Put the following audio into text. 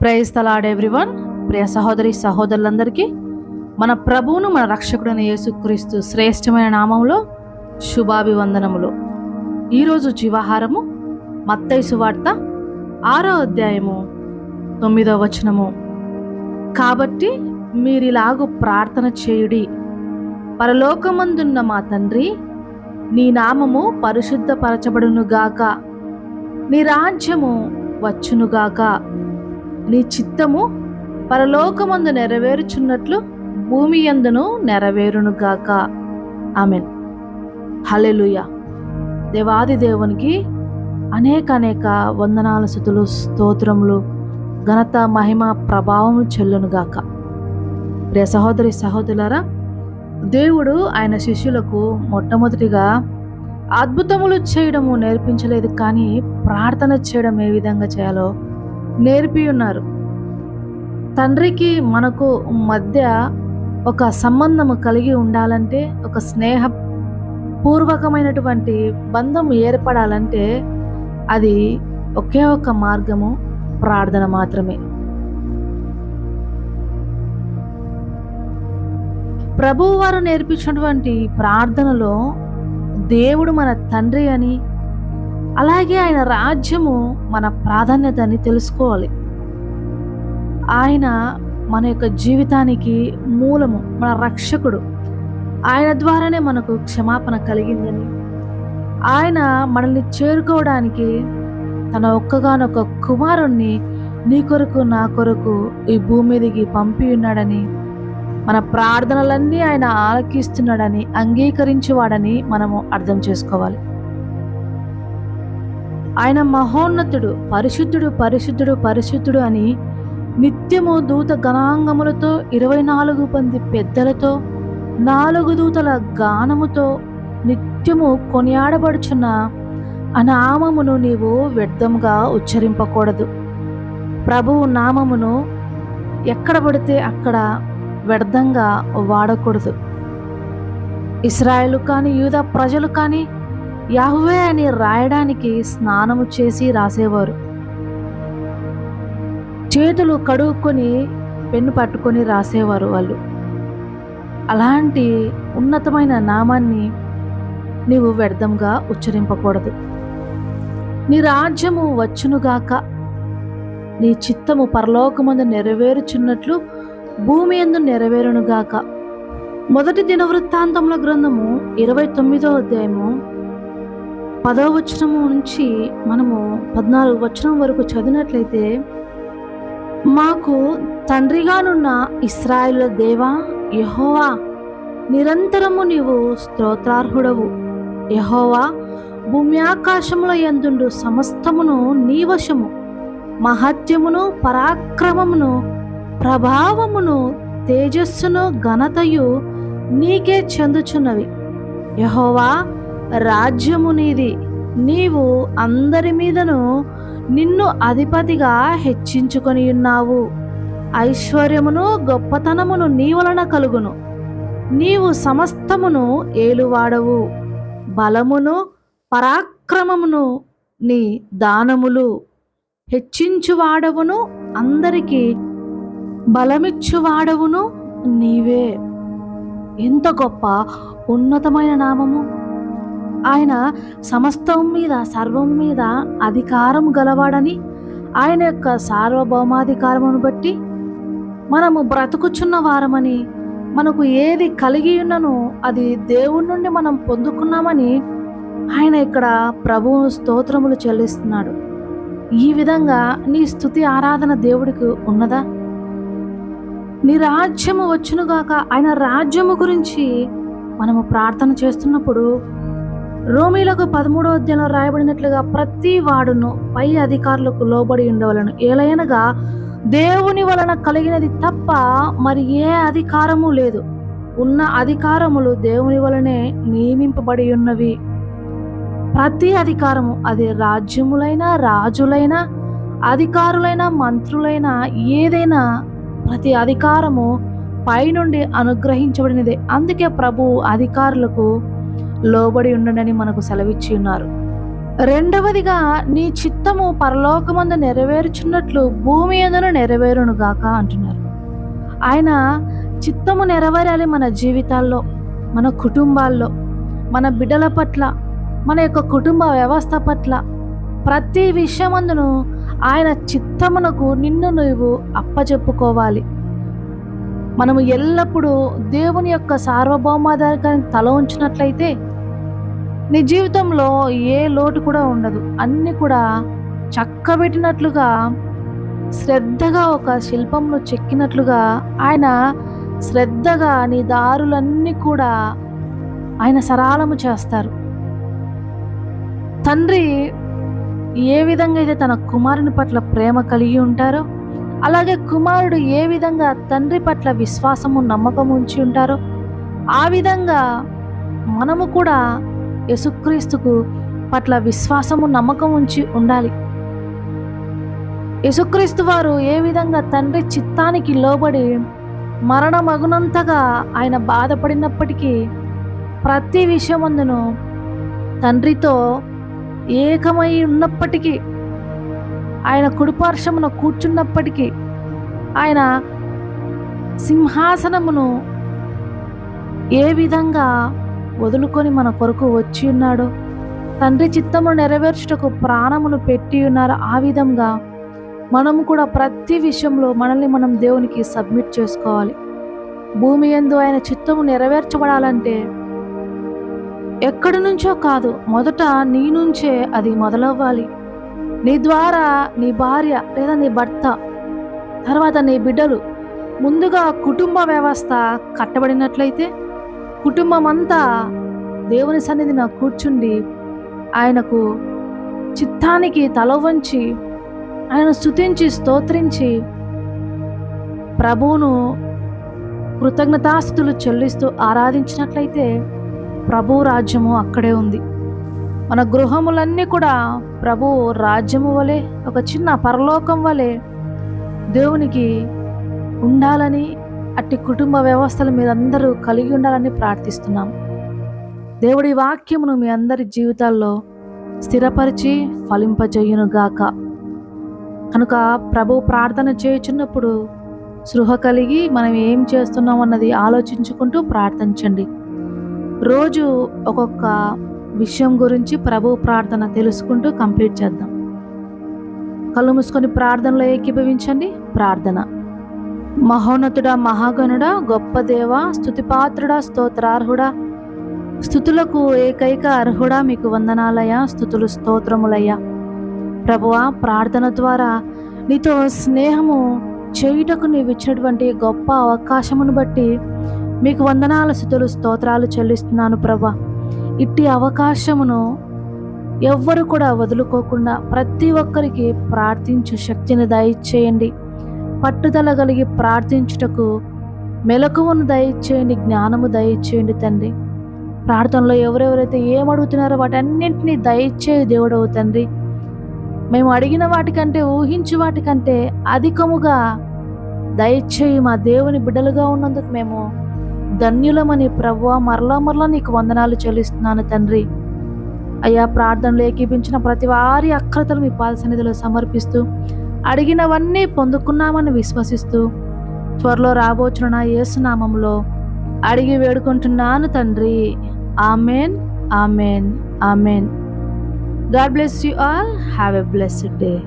Praise తలాడ్ everyone ప్రియ సహోదరి సహోదరులందరికీ మన ప్రభువును మన రక్షకుడైన యేసుక్రీస్తు శ్రేష్టమైన నామంలో శుభాభివందనములు. ఈరోజు జీవాహారము మత్తైసు వార్త ఆరో అధ్యాయము తొమ్మిదో వచనము. కాబట్టి మీరిలాగు ప్రార్థన చేయుడి. పరలోకమందున్న మా తండ్రి నీ నామము పరిశుద్ధపరచబడునుగాక. నీ రాజ్యము వచ్చునుగాక. నీ చిత్తము పరలోకమందు నెరవేరుచున్నట్లు భూమి యందును నెరవేరునుగాక ఆమెన్. హలెలుయ దేవాది దేవునికి అనేక అనేక వందనాల స్థుతులు స్తోత్రములు ఘనత మహిమ ప్రభావం చెల్లునుగాక ప్రియ సహోదరి సహోదరులారా దేవుడు ఆయన శిష్యులకు మొట్టమొదటిగా అద్భుతములు చేయడము నేర్పించలేదు కానీ ప్రార్థన చేయడం ఏ విధంగా చేయాలో నేర్పి ఉన్నారు తండ్రికి మనకు మధ్య ఒక సంబంధము కలిగి ఉండాలంటే ఒక స్నేహ పూర్వకమైనటువంటి బంధం ఏర్పడాలంటే అది ఒకే ఒక మార్గము ప్రార్థన మాత్రమే. ప్రభువు వారు నేర్పించినటువంటి ప్రార్థనలో దేవుడు మన తండ్రి అని అలాగే ఆయన రాజ్యము మన ప్రాధాన్యత అని తెలుసుకోవాలి. ఆయన మన యొక్క జీవితానికి మూలము మన రక్షకుడు. ఆయన ద్వారానే మనకు క్షమాపణ కలిగిందని. ఆయన మనల్ని చేరుకోవడానికి తన ఒక్కగానొక్క కుమారుణ్ణి నీ కొరకు నా కొరకు ఈ భూమి మీదకి పంపి ఉన్నాడని మన ప్రార్థనలన్నీ ఆయన ఆలకిస్తున్నాడని అంగీకరించేవాడని మనము అర్థం చేసుకోవాలి. ఆయన మహోన్నతుడు పరిశుద్ధుడు పరిశుద్ధుడు పరిశుద్ధుడు అని నిత్యము దూత గణాంగములతో ఇరవై నాలుగు మంది పెద్దలతో నాలుగు దూతల గానముతో నిత్యము కొనియాడబడుచున్న ఆ నామమును నీవు వ్యర్థముగా ఉచ్చరింపకూడదు. ప్రభువు నామమును ఎక్కడ పడితే అక్కడ వ్యర్థంగా వాడకూడదు. ఇస్రాయేలు కానీ యూద ప్రజలు కానీ యాహువే అని రాయడానికి స్నానము చేసి రాసేవారు. చేతులు కడుక్కొని పెన్ను పట్టుకొని రాసేవారు వాళ్ళు. అలాంటి ఉన్నతమైన నామాన్ని నీవు వ్యర్థంగా ఉచ్చరింపకూడదు. నీ రాజ్యము వచ్చునుగాక నీ చిత్తము పరలోకమందు నెరవేరుచున్నట్లు భూమి ఎందు నెరవేరునుగాక. మొదటి దినవృత్తాంతముల గ్రంథము ఇరవై తొమ్మిదో అధ్యాయము పదో వచనము నుంచి మనము పద్నాలుగు వచనం వరకు చదివినట్లయితే మాకు తండ్రిగానున్న ఇస్రాయిల దేవా యహోవా నిరంతరము నీవు స్తోత్రార్హుడవు. యహోవా భూమి ఆకాశముల ఎందుండు సమస్తమును నీ వశము. మహత్యమును పరాక్రమమును ప్రభావమును తేజస్సును ఘనతయు నీకే చెందుచున్నవి. యహోవా రాజ్యము నీది నీవు అందరి మీదను నిన్ను అధిపతిగా హెచ్చించుకొని ఉన్నావు. ఐశ్వర్యమును గొప్పతనమును నీ వలన కలుగును. నీవు సమస్తమును ఏలువాడవు. బలమును పరాక్రమమును నీ దానములు. హెచ్చించువాడవును అందరికీ బలమిచ్చువాడవును నీవే. ఎంత గొప్ప ఉన్నతమైన నామము. ఆయన సమస్తం మీద సర్వం మీద అధికారం గలవాడని ఆయన యొక్క సార్వభౌమాధికారమును బట్టి మనము బ్రతుకుచున్న వారమని మనకు ఏది కలిగి ఉన్ననో అది దేవుడి నుండి మనం పొందుకున్నామని ఆయన ఇక్కడ ప్రభు స్తోత్రములు చెల్లిస్తున్నాడు. ఈ విధంగా నీ స్థుతి ఆరాధన దేవుడికి ఉన్నదా? నీ రాజ్యము వచ్చునుగాక ఆయన రాజ్యము గురించి మనము ప్రార్థన చేస్తున్నప్పుడు రోమీలకు పదమూడో అధ్యాయంలో రాయబడినట్లుగా ప్రతి వాడును పై అధికారులకు లోబడి ఉండవలను. ఏలైనగా దేవుని వలన కలిగినది తప్ప మరి ఏ అధికారము లేదు. ఉన్న అధికారములు దేవుని వలనే నియమింపబడి ఉన్నవి. ప్రతి అధికారము అది రాజ్యములైనా రాజులైనా అధికారులైన మంత్రులైన ఏదైనా ప్రతి అధికారము పైనుండి అనుగ్రహించబడినదే. అందుకే ప్రభు అధికారులకు లోబడి ఉండనని మనకు సెలవిచ్చి ఉన్నారు. రెండవదిగా నీ చిత్తము పరలోకమందు నెరవేరుచున్నట్లు భూమి ఎందును నెరవేరును గాక అంటున్నారు. ఆయన చిత్తము నెరవేరాలి మన జీవితాల్లో మన కుటుంబాల్లో మన బిడ్డల పట్ల మన యొక్క కుటుంబ వ్యవస్థ పట్ల. ప్రతి విషయమందును ఆయన చిత్తమునకు నిన్ను నువ్వు అప్పచెప్పుకోవాలి మనము ఎల్లప్పుడూ దేవుని యొక్క సార్వభౌమాధికారానికి తల ఉంచినట్లయితే నీ జీవితంలో ఏ లోటు కూడా ఉండదు. అన్నీ కూడా చక్కబెట్టినట్లుగా శ్రద్ధగా ఒక శిల్పంలో చెక్కినట్లుగా ఆయన శ్రద్ధగా నీ దారులన్నీ కూడా ఆయన సరాలము చేస్తారు. తండ్రి ఏ విధంగా అయితే తన కుమారుని పట్ల ప్రేమ కలిగి ఉంటారో అలాగే కుమారుడు ఏ విధంగా తండ్రి పట్ల విశ్వాసము నమ్మకం ఉంచి ఉంటారో ఆ విధంగా మనము కూడా యేసుక్రీస్తుకు పట్ల విశ్వాసము నమ్మకం ఉంచి ఉండాలి. యేసుక్రీస్తు వారు ఏ విధంగా తండ్రి చిత్తానికి లోబడి మరణమగునంతగా ఆయన బాధపడినప్పటికీ ప్రతి విషయమందును తండ్రితో ఏకమై ఉన్నప్పటికీ ఆయన కుడిపార్శ్వమున కూర్చున్నప్పటికీ ఆయన సింహాసనమును ఏ విధంగా వదులుకొని మన కొరకు వచ్చి ఉన్నాడో. తండ్రి చిత్తమును నెరవేర్చుటకు ప్రాణమును పెట్టి ఉన్నారు. ఆ విధంగా మనము కూడా ప్రతి విషయంలో మనల్ని మనం దేవునికి సబ్మిట్ చేసుకోవాలి. భూమి ఎందు ఆయన చిత్తము నెరవేర్చబడాలంటే ఎక్కడి నుంచో కాదు మొదట నీ నుంచే అది మొదలవ్వాలి. నీ ద్వారా నీ భార్య లేదా నీ భర్త తర్వాత నీ బిడ్డలు ముందుగా కుటుంబ వ్యవస్థ కట్టబడినట్లయితే కుటుంబం అంతా దేవుని సన్నిధిన కూర్చుండి ఆయనకు చిత్తానికి తల వంచి ఆయన స్తుతించి స్తోత్రించి ప్రభువును కృతజ్ఞతాస్థుతులు చెల్లిస్తూ ఆరాధించినట్లయితే ప్రభు రాజ్యము అక్కడే ఉంది. మన గృహములన్నీ కూడా ప్రభు రాజ్యము వలె ఒక చిన్న పరలోకం వలె దేవునికి ఉండాలని అట్టి కుటుంబ వ్యవస్థలు మీరందరూ కలిగి ఉండాలని ప్రార్థిస్తున్నాం. దేవుడి వాక్యమును మీ అందరి జీవితాల్లో స్థిరపరిచి ఫలింపజేయునుగాక. కనుక ప్రభు ప్రార్థన చేయుచున్నప్పుడు సృహ కలిగి మనం ఏం చేస్తున్నాం అన్నది ఆలోచించుకుంటూ ప్రార్థించండి రోజు ఒక్కొక్క విషయం గురించి ప్రభు ప్రార్థన తెలుసుకుంటూ కంప్లీట్ చేద్దాం. కళ్ళు మూసుకొని ప్రార్థనలో ఏకీభవించండి. ప్రార్థన. మహోన్నతుడా మహాగణుడా గొప్ప దేవ స్థుతిపాత్రుడా స్తోత్రార్హుడా. స్థుతులకు ఏకైక అర్హుడా మీకు వందనాలయ్యా స్థుతులు స్తోత్రములయ్యా. ప్రభువా ప్రార్థన ద్వారా నీతో స్నేహము చేయుటకు నీవు ఇచ్చినటువంటి గొప్ప అవకాశమును బట్టి మీకు వందనాల స్థుతులు స్తోత్రాలు చెల్లిస్తున్నాను ప్రభా. ఇట్టి అవకాశమును ఎవ్వరు కూడా వదులుకోకుండా ప్రతి ఒక్కరికి ప్రార్థించు శక్తిని దయచేయండి. పట్టుదల కలిగి ప్రార్థించుటకు మెలకువను దయచేయండి జ్ఞానము దయచేయండి తండ్రి. ప్రార్థనలో ఎవరెవరైతే ఏమడుగుతున్నారో వాటన్నింటినీ దయచేయ దేవుడవు తండ్రి. మేము అడిగిన వాటికంటే ఊహించు వాటికంటే అధికముగా దయచేయి మా దేవుని బిడ్డలుగా ఉన్నందుకు మేము ధన్యులమని ప్రభువ మరలా మరలా నీకు వందనాలు చెల్లిస్తున్నాను తండ్రి. అయ్యా ప్రార్థనలు ఏకీపించిన ప్రతి వారి అక్రతలు మీ పాద సన్నిధిలో సమర్పిస్తూ అడిగినవన్నీ పొందుకున్నామని విశ్వసిస్తూ త్వరలో రాబోచున్న నా యేసునామంలో అడిగి వేడుకుంటున్నాను తండ్రి. Amen amen amen. God bless you all. Have a blessed day.